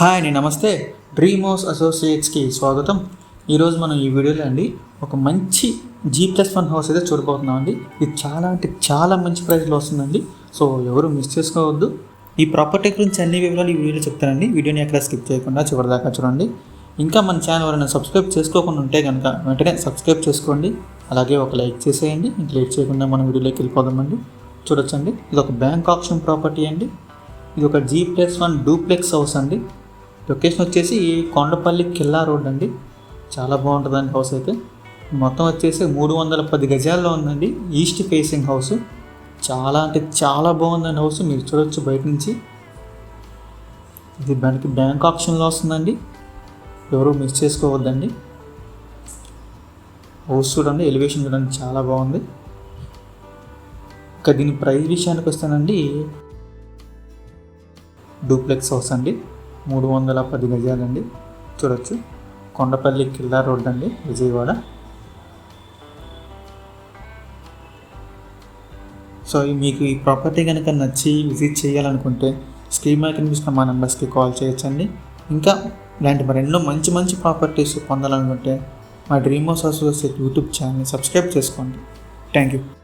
Hi అండి నమస్తే. Dream house అసోసియేట్స్కి స్వాగతం. ఈరోజు మనం ఈ వీడియోలో అండి ఒక మంచి జీ ప్లస్ వన్ హౌస్ అయితే చూడబోతున్నాం అండి ఇది చాలా అంటే చాలా మంచి ప్రైస్లో వస్తుందండి. సో ఎవరు మిస్ చేసుకోవద్దు. ఈ ప్రాపర్టీ గురించి అన్ని వివరాలు ఈ వీడియోలో చెప్తానండి. వీడియోని ఎక్కడ స్కిప్ చేయకుండా చివరిదాకా చూడండి. ఇంకా మన ఛానల్ ఎవరైనా సబ్స్క్రైబ్ చేసుకోకుండా ఉంటే కనుక వెంటనే సబ్స్క్రైబ్ చేసుకోండి. అలాగే ఒక లైక్ చేసేయండి. ఇంక లేట్ చేయకుండా మనం వీడియోలోకి వెళ్ళిపోదామండి. చూడొచ్చండి. ఇది ఒక బ్యాంక్ ఆప్షన్ ప్రాపర్టీ అండి. ఇది ఒక G plus one duplex house అండి. లొకేషన్ వచ్చేసి కొండపల్లి కిల్లా రోడ్ అండి. చాలా బాగుంటుందండి హౌస్ అయితే. మొత్తం వచ్చేసి మూడు వందల పది గజాల్లో ఉందండి. East facing house. చాలా అంటే చాలా బాగుందండి హౌస్. మీరు చూడొచ్చు బయట నుంచి. ఇది దానికి బ్యాంక్ ఆప్షన్లో వస్తుందండి. ఎవరు మిస్ చేసుకోవద్దండి. హౌస్ చూడండి ఎలివేషన్ చూడండి చాలా బాగుంది. ఇంకా దీని ప్రైస్ విషయానికి వస్తానండి. డూప్లెక్స్ హౌస్ అండి. మూడు వందల పది గజాలండి. చూడొచ్చు. కొండపల్లి కిల్లా రోడ్ అండి విజయవాడ. సో మీకు ఈ ప్రాపర్టీ కనుక నచ్చి విజిట్ చేయాలనుకుంటే స్క్రీన్ కనిపిస్తున్న మా నెంబర్స్కి కాల్ చేయొచ్చండి. ఇంకా ఇలాంటి మరెన్నో మంచి మంచి ప్రాపర్టీస్ పొందాలనుకుంటే మా డ్రీమ్ హౌస్ అసోసియేట్ యూట్యూబ్ ఛానల్ని సబ్స్క్రైబ్ చేసుకోండి. Thank you.